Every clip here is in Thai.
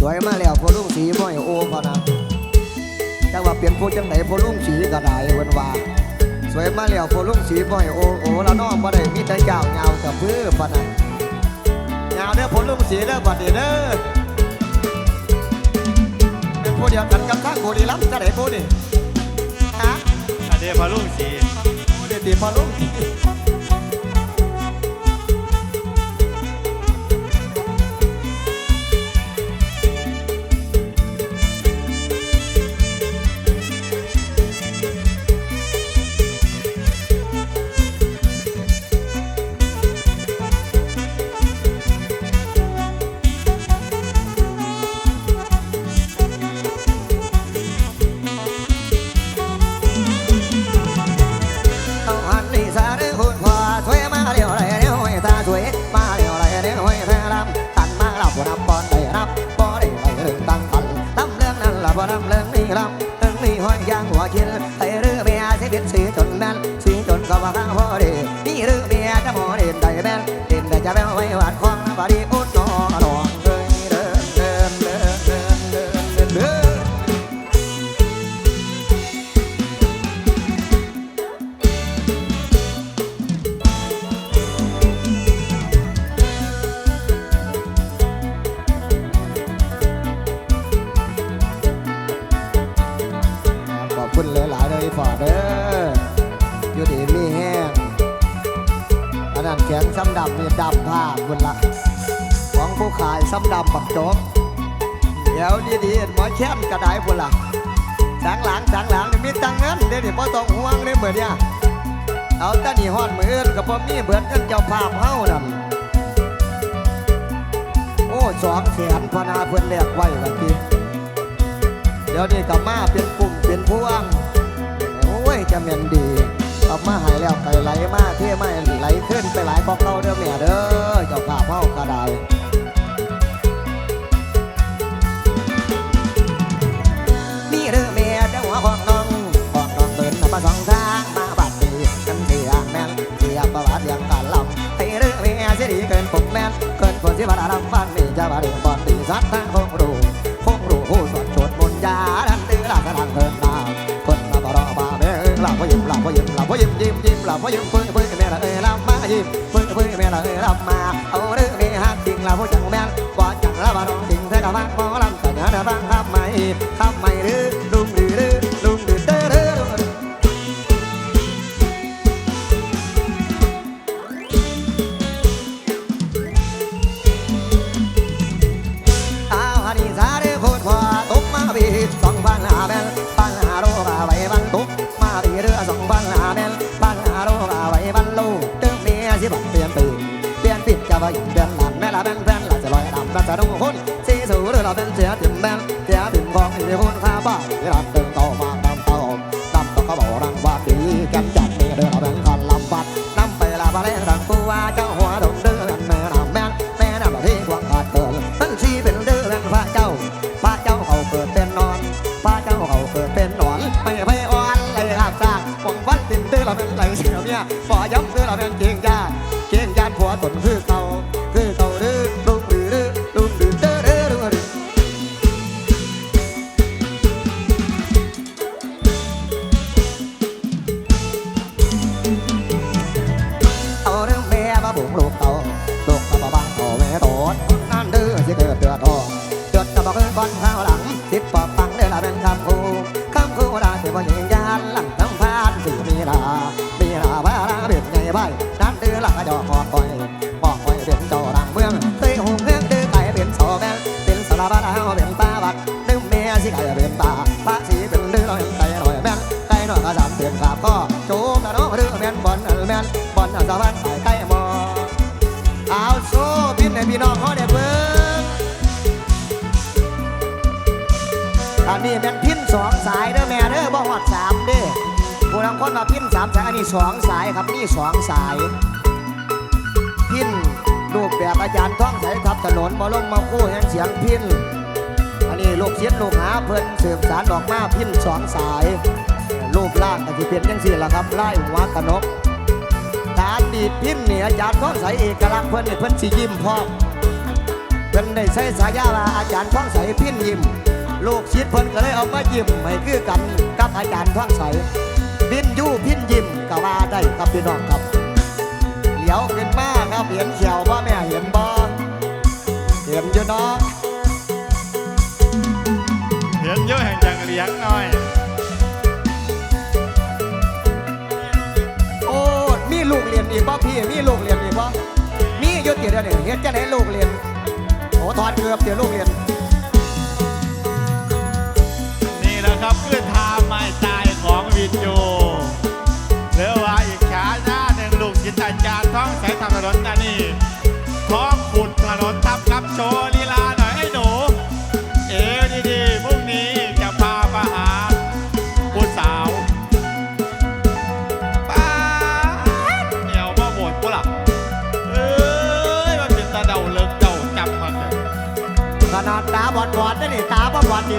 สวยมาแล้วพอลุงสีบ่อยโอ้พอนะจังว่าเปลี่ยนผู้จังไหนพอลุงสีก็ได้เวันว่าสวยมาแล้วพอลุงสีบ่อยโอ้โอ้ละน้องบ่ได้มีแต่ยาวยาวกับพื้อพอนะยาวเด้อพอลุงสีเด้อบัดนี้เด้อเป็นผู้เดียวกันกับทางบุรีรัมย์จะได้ผู้นี่ฮะอันนี้พอลุงสีผู้เดียวดีพอลุงสี ดี๋ยวดีๆหมอแค้นกระไดคุณละสังหลังสังหลังนี่มีตังเงินเดี๋ยวนี้พ่ต้องห่วงเลยเหมือนเนี่ยเอาแตานี่ฮอดมืออื่นกับพ่มีเบิดเงินเจ้าภาพเฮานั่นโอ้สองแสนพนาเพิ่นเรียกไว้วันทีเดี๋ยวนี้ก็มาเป็นกลุ่มเป็นพวงโอ้ยจะเมนดีเอามาหายแล้วไปไหลมาเท่มาไหลขึ้นไปหลายกองเก่าเด้อแม่เด้อเจ้าข้าเฮากระได เสียดีเกินผมแม่นเกินคนที่บาดาลำฟันนี่จะบาดเดีบอลดีสัตว์ทางคงรู้คงรู้ผู้สอนโจทย์มนยาดันตื้อหลักกระดังเดินตามคนมาบรอมาเด้อหลับพ่ยิ้มหลับพ่ยิ้มหลับพ่ยิ้มยิ้มยิ้มหลับพ่ยิ้มเพื่อเพื่อแม่ละเอ้ยลำมายิ้มเพื่อเพื่อแม่ละเอ้ยลำมาเอาเด้อแม่ฮักจริงหลับพ่จังแม่นกว่าจังละบาน้องดิ่งเธอกับบ้านหมอลำแต่เนื้อเนื้อบ้างทำไมทำไมหรือลุง เราเป็นเสียถึงแมนเสียถึงกองอีกคนข้าบ้าที่ บอลสารบัตรไก่ไก่มอเอาโซ่พินในพี่น้องเขาเด็กเบิ้งอันนี้เป็นพินสองสายเด้อแม่เด้อบ่หอดสามเด้อผู้ลังคนมาพินสามสายอันนี้สองสายครับนี่สองสาย พินรูปแบบอาจารย์ท่องใสทับถนนมาลงมาคู่แห่งเสียงพินอันนี้ลูกเสียนลูกหาเพิ่นสืบสารดอกมาพินสองสายรูปร่างก็จะเป็นยังสี่ละครับไล่หัวกระนการย์ดีดพิมพ์เหนืออาจารย์ท้องใสเอกลักษณ์เพิ่นเพิ่นสิยิ้มพร้อมเพิ่นได้ใช้สายาว่าอาจารย์ท้องใสพิมพ์ยิ้มลูกชิดเพิ่นก็เลยเอามายิ้มให้คือกันกับอาจารย์ท้องใสพินยู่พินยิ้มก็ว่าได้ครับพี่น้องครับเหลียวขึ้นมากครับเห็นเฉียวว่าแม่เห็นบ่เห็นเยอะน้องเห็นเยอะแห่งจังเลี้ยง เดี๋ยวเฮ็ดจะไหนลูกเรียนโอ้ถอดเกือบเดี๋ยวลูกเรียน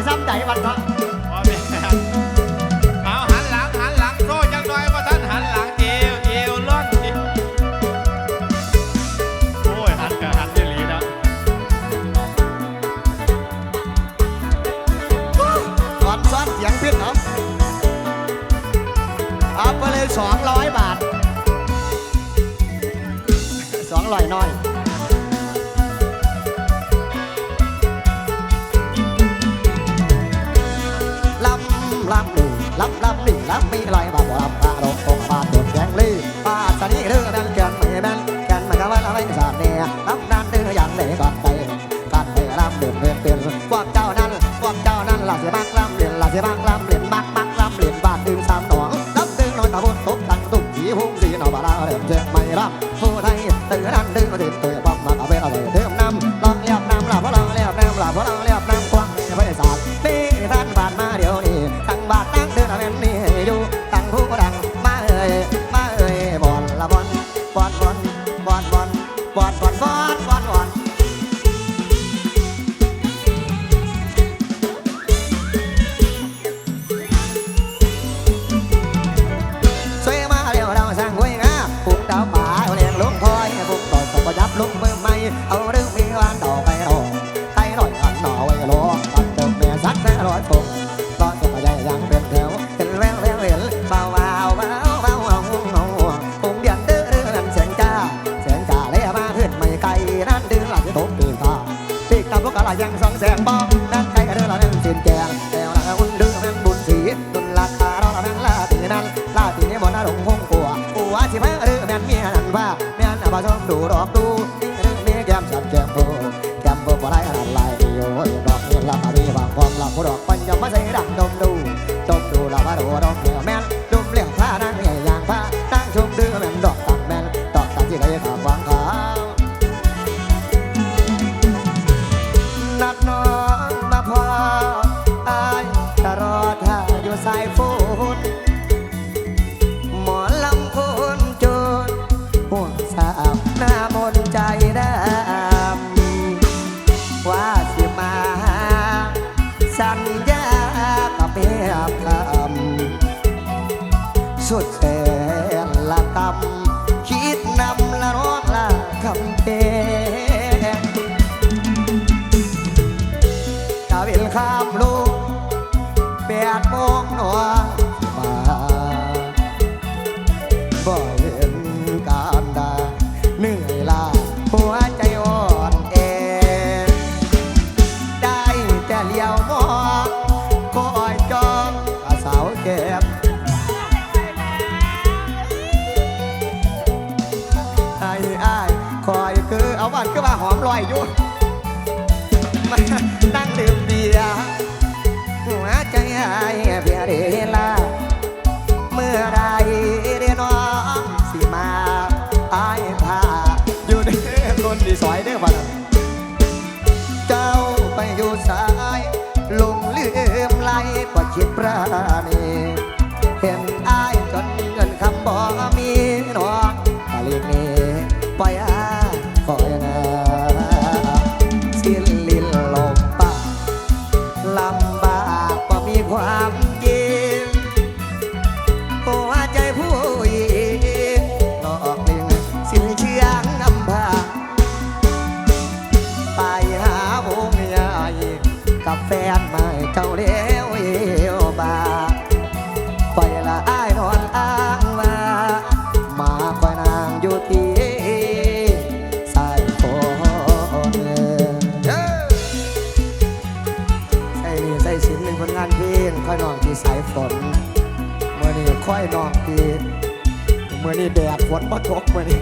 ซ้ำใจวันพะ still มื่อนี้แดดฝนมาตกเมื่อนี้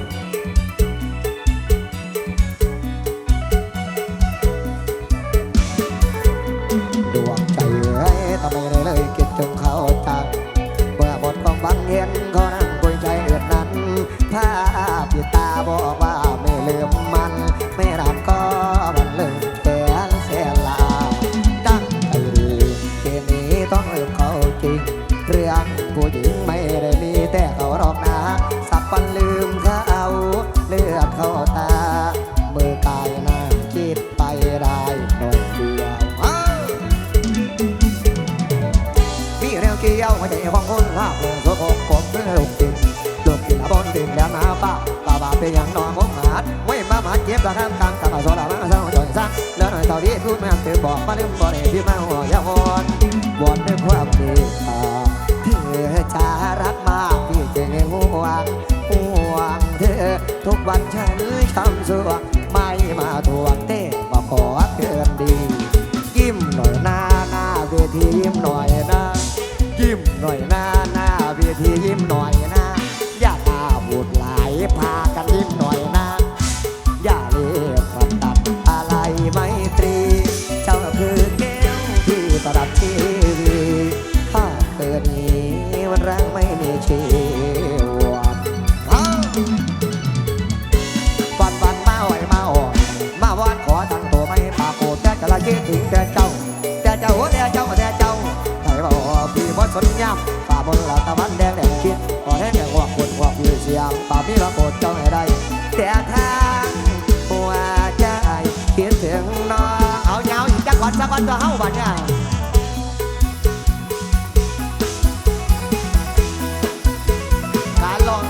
เ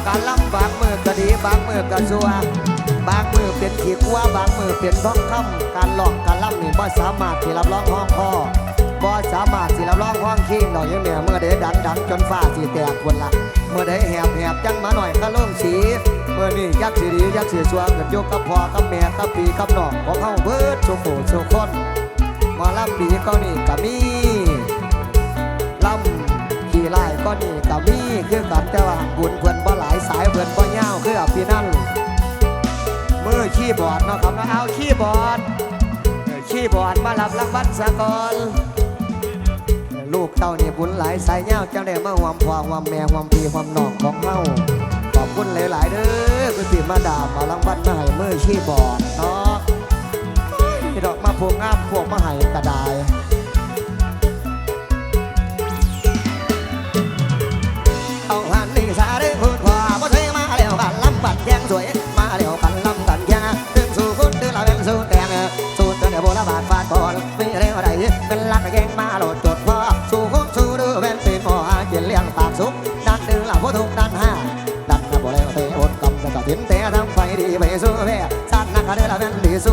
การล่ำบางมือก็ดีบางมือก็ซัวบางมือเป็นขีดกัวบางมือเป็นท้องคำการหลองการล่ำนี่บ่สามารถที่รับรองห้องพ่อบ่สามารถที่รับรองห้องคิงดอกอยังเนี่ยเมื่อใดดังดังจนฟ้าสีแตกคนละเมื่อใดแหบแหบจังมาหน่อยก็ลงสีเมื่อนี่ยักษ์สีดียักษ์สีชัวกันยกกับพ่อกับแม่กับปีกับน้องของเฮาเบิดสุโขสุคนหมาล่ำดีก็นี่ก็มี ก็นี่กับมีคือกันแต่ว่าบุญเพื่อนบ่หลายสายเพื่อนบ่ยาวคืออพี่นั่นมือขี้บอดเนาะครับนะเอาขี้บอดขี้บอดมารับรางวัลสากลลูกเต้านี่บุญหลายสายยาจังได้มาหวมพ่อหวมแม่หวมพี่หวมน้องของเฮาขอบคุณหลาย ๆเด้อคือที่มาดามมารางวัลมาให้มือขี้บอดเนาะโอ้ดอกมาพวงงามพวงมาให้กระดาย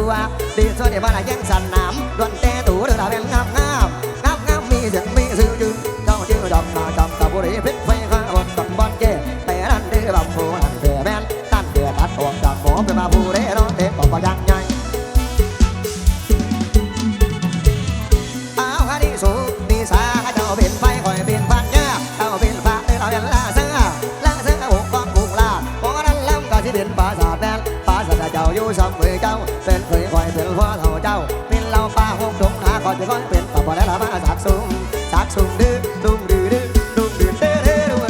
เป็นดีสู่อะดีส่วนเดียวบ้านแยงสันน้ำดวนเตะตู่เดือละเป็นงามงามงามงามมีเสียงมีสื่อจึงเจ้าจื้อดำนาจำตะบุรีพิษไฟข้าบนกับบอลเก้แต่นั่นดื้อลำพูนั่นเดือแม่นนั่นเดือตัดออกจากหมอเป็นมาผู้เร่รอเตะบอกว่ายังไงเอาฮะดิสูดีสาเจ้าเป็นไฟคอยเป็นฟันเนี่ยเจ้าเป็นฟ้าเดินเอาอย่างลาเสือลาเสือหกกองกุงลาเพราะนั้นลำก็ที่เป็นปราสาทแม่ นปราสาทเจ้าอยู่สองเผยเจ้าเป็นเผยคอยเป็นพ่อเท่าเจ้า เป็นเราป้าหกดงหาคอยจะคอยเป็นต่อไปแล้วมาสักสูงสักสูงดื้อดุงดื้อดื้อดุงดื้อดื้อดื้อดื้อ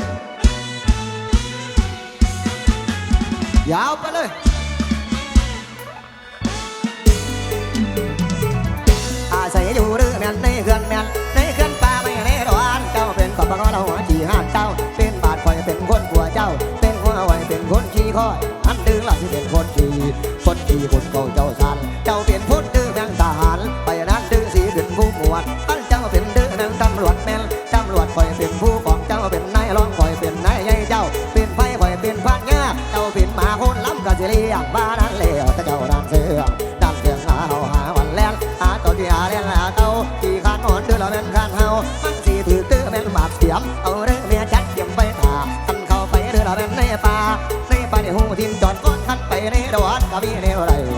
ยาวไปเลยอาศัยอยู่หรือแม่นในเขื่อนแม่นในเขื่อนป่าไม่ในดอนเจ้าเป็นขอบปะางเฮามังสีถือตื้อแม่นบาดเสียม เอาเรื่องเมียจัดเตรียมไปตาทันเข้าไปเรือระแม่นในป่าในป่าในหูทิมจอดก้อนคันไปในดอนก็มีในวไรแนวไร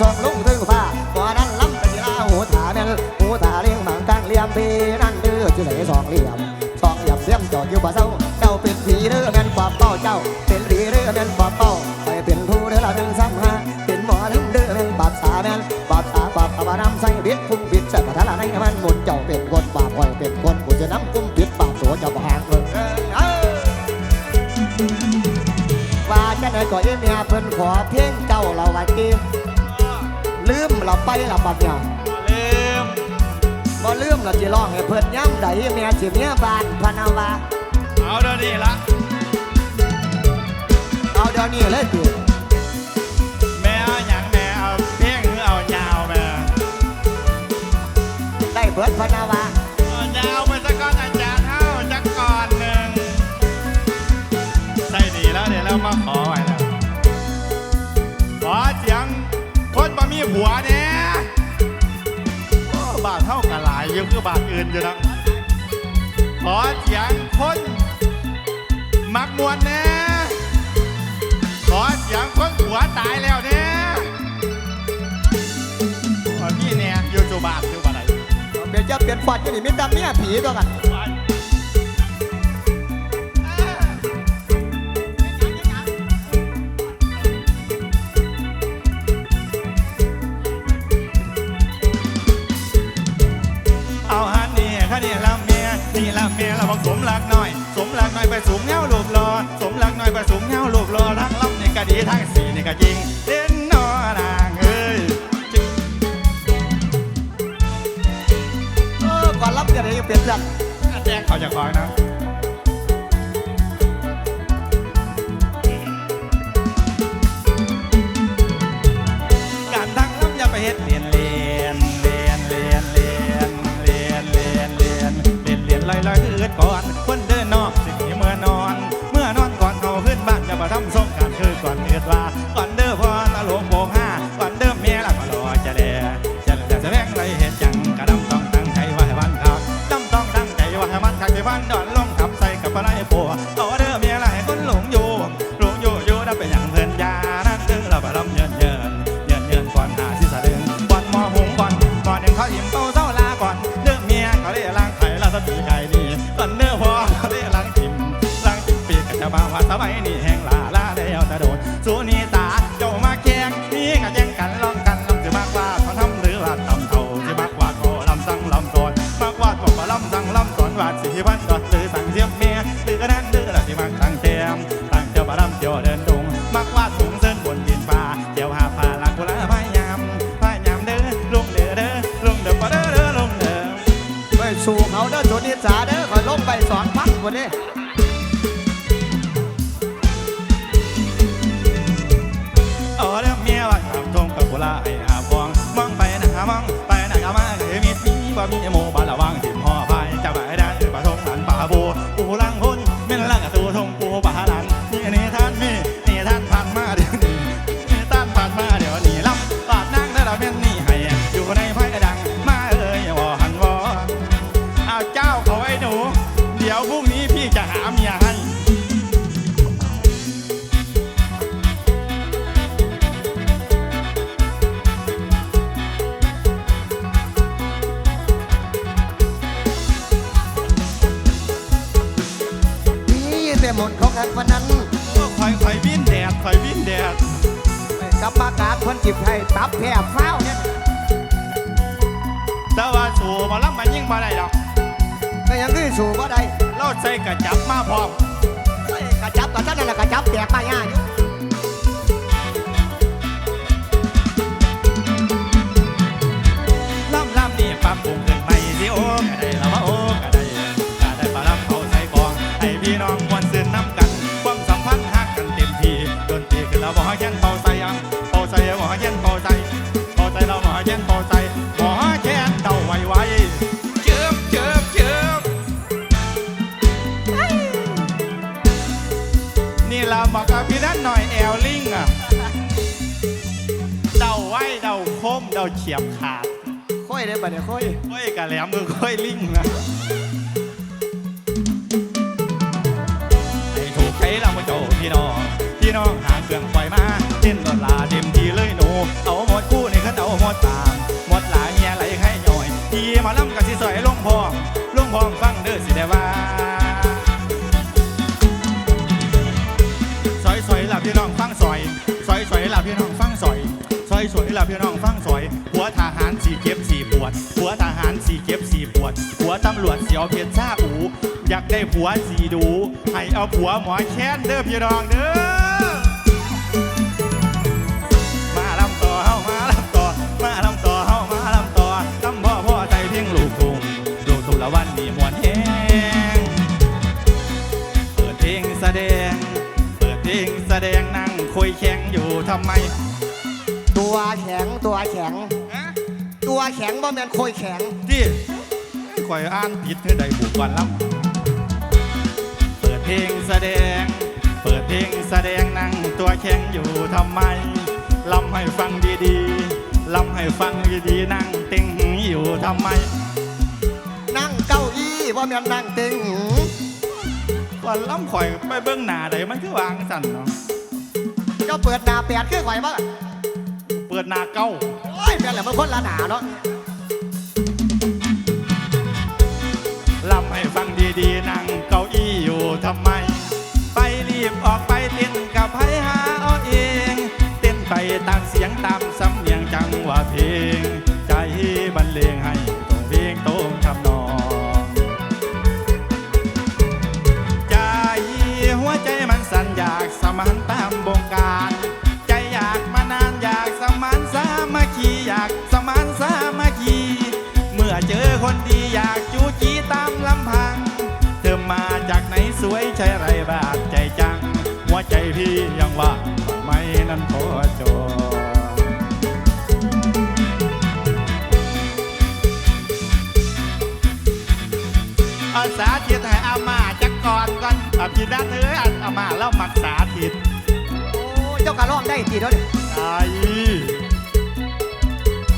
สองลุงถึงฟ้าว่านั้นล้ำไปที่ลาหูถาแม่นหูถาเลี้ยงบางกลางเลี่ยมพีนั่นเด้อที่ไหนสองเหลี่ยมสองเหลี่ยมเสียมจอดอยู่บ่เศร้าเจ้าเป็นผีเด้อแม่นปอบเป้าเจ้า เป็นผีเด้อแม่นปอบเป้าไปเป็นผู้เด้อละแม่นซ้ำหาเป็นหมอลำเด้อแม่นบาดสาแม่นบาดสาบาดเอาบานำใส่บิดคุ้มบิดใส่ปะทะละในมันหมุนเจ้าเป็นคนบาปคอยเป็นคนกูจะน้ำคุ้มบิดบาปตัวเจ้าบ่ห่างเบิ่งเอิ้นเอ้อว่าจะได้ก็อีเมียเพิ่นขอเพียงเจ้าเราว่าจีลืม เราไปละบัดเนี่ยลืมบ่ลืมเราจะร้องให้เพิ่นย้ำใดแม่สิเมียบ้านพะนาวาเอาเดี๋ยวนี้ละเอาเดี๋ยวนี้เลยติแม่เอาหยังแม่เอาเพียงหรือเอายาวแม่ได้เบิดพะนาวาเอา คือบาทอื่นอยู่นะขอเสียงคนมักมวนแน่ขอเสียงคนหัวตายแล้วเนี่ยพี่เนี่ยอยู่จูบาทอยู่บาทไหนเดี๋ยวจะเปลี่ยนฟอดจะนี่มีแต่เมียผีตัวกัน สูงเงาลูกรอสมรักหน่อยไปสูงเงาลูกรอทั้งลำนี่ก็ดีทั้งสีนี่ก็จริงเด่นนอนางเอ้ยเออก่อนรับจะได้ยังเปลี่ยนจังแจ้งเขาจะคอยนะการทั้งลำอย่าไปเฮ็ดเลียนเลียนเลียนเลียนเลียนเลียนเลียนเลียนเลียนเลียนลอยลอยอืดก่อน บาว่าสบายนี่แหงลาลาแล้วจะโดนสุนีตาเจ้ามาแข่งนี่กัแย่งกันลองกันลำจะมากว่าเขาทำหรือว่าตำเท่าจะมากว่าโกลำสั่งลำตอนมากว่าบอกว่าลำสั่งลำตอนวาดสี่พันตอนหรือสั่งเสียมเมียหรือกระนั้นหรือละที่มักตั้งแจมตั้งเจ้าบารมเจ้าเดินดงมากว่าสูงเส้นบนดินฟ้าเจียวหาฟ้าลังกุละพายามพายามเด้อลงเด้อเด้อลงเด้อปะเด้อเด้อลงเด้อไปสู่เขาเด้อสุนิสาเด้อขอลงไปสอนพักคนนี้ มีมีบ่มีโมบาล จิบให้ตับแผ่เฝ้าเนี่ยแต่ว่าสูหมาล้วมันยิ่งมาได้ดอกก็ยังคือสู่ว่าใดเราใส่กระจับมาพร้อมเอ้ยกระจับกับท่านนั่นแหละกระจับแตกมาง่ายอยู่ล่ำล่ำนี่ปรับปรุงขึ้นใหม่สิโอ้กะได้ละว่าโอ้กะได้กะได้ปลาลับเขาใส่กองให้พี่น้องมวนซื่นน้ำกัน ความสัมพันธ์ฮักกันเต็มที่ดนตรีขึ้นแล้วบอกให้แค้นเป่าใส่ มเดาเฉียบขาดค่อยได้ปะเนี่ยค่อยค่อยกะแหลมมือค่อยลิงนะให้ถูกใจเรามาโจพี่น้องพี่น้องหาเครื่องปล่อยมาเต้นรถลาเต็มทีเลยหนูเอาหมดคู่นี่ขันเอาหมดตาม สีเก็บสีปวด หัวตำรวจเสียวเพชรชาอู อยากได้ผัวสีดู ให้เอาผัวหมอแค้นเด้อพี่น้องเด้อ มาลำต่อเฮามาลำต่อ มาลำต่อเฮามาลำต่อลำพ่อพ่อใจเพียงลูกทุ่งลูกทุ่งละวันมีมวนแห้งเปิดเพลงแสดง เปิดเพลงแสดงนั่งคุยแข่งอยู่ทำไม ตัวแข็งตัวแข็งฮะตัวแข็งบ่แม่นค่อยแข็งที่ คอยอ่านผิดให้ได้บุกวันลำเปิดเพลงแสดง เปิดเพลงแสดงนั่งตัวแข็งอยู่ทำไมลำให้ฟังดีๆลำให้ฟังดีๆนั่งเต็งอยู่ทำไม นั่งเก้าอี้บ่แม่นนั่งเต็งหูก่อนลำข่อยไปเบื้องหน้าใดมันคือวางสั่นเนาะเจ้าเปิดหน้าแปดคือข่อยบ่เปิดหน้าเก้าโอ้ยแม่นแหละมันคนละหนาเนาะีนั่งเก้าอี้อยู่ทำไม ไปรีบออกไปเต้นกับไผหาเอาเอง เต้นไปตามเสียงตามสำเนียงจังหวะเพลง ใจบรรเลงให้ตรงเพลงตรงทำนอง ใจหัวใจมันสั่นอยากสมานตามบงการ หัวใจพี่ยังว่างไม่นั้นพอจออาสาธิตให้อามาจักก่อนก่อนอภินัทเอ้ยอามาเล่ามักสาธิตโอ้เจ้ากะร้องได้ตีเด้อนี่ไอ้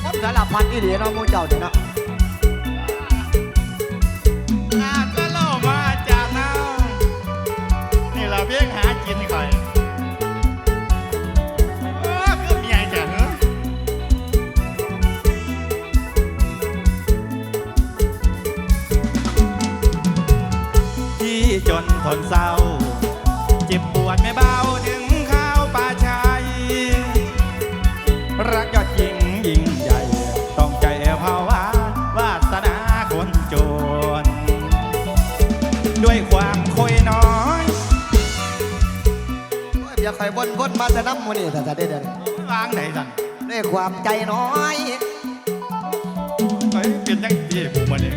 ผมสารพัดอีหลีเนาะหมู่เจ้าเด้อเนาะอาจะเล่ามาจากน้านี่เราเพียงหากิน ที่จนทนเศร้า เจ็บปวดไม่เบาถึงข้าวป่าชัย รักยอดยิงยิ่งใหญ่ ต้องใจภาวะวาสนาคนจน ด้วยความคุยน้อยโอ้ยเดี๋ยวข่อยวนๆมาแต่น้ำมื้อนี้ถ้าจะได้เด้อวางไหนสั่นด้วยความใจน้อยเฮ้ยเป็นยังที่ผมมาเนี่ย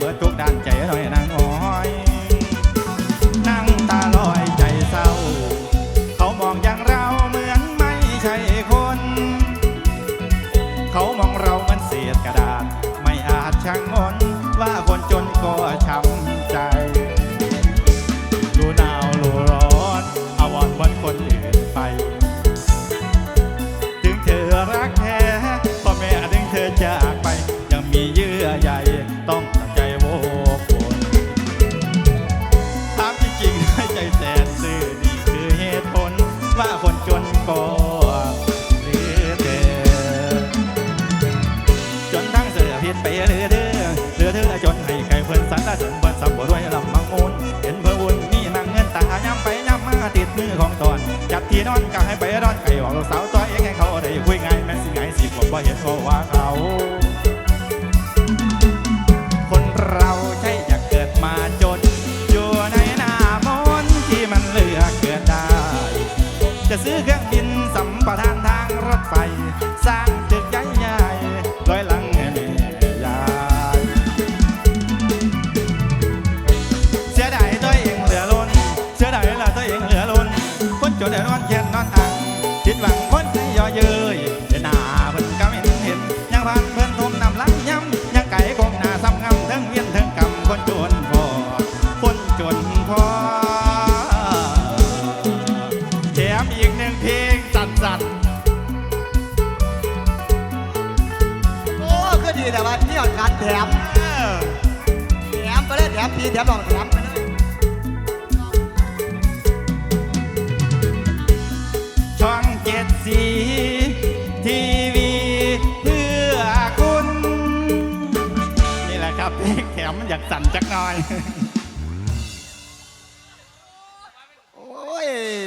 But สาวต้อยยังให้เขาได้คุยไงแม่สิไง่ายสิผมบ่เห็นเขา ที่แถบรองรับไปเลยช่องเจ็ดสีทีวีเพื่อคุณ นี่แหละครับเพลแถมอยากสั่นจักน้อย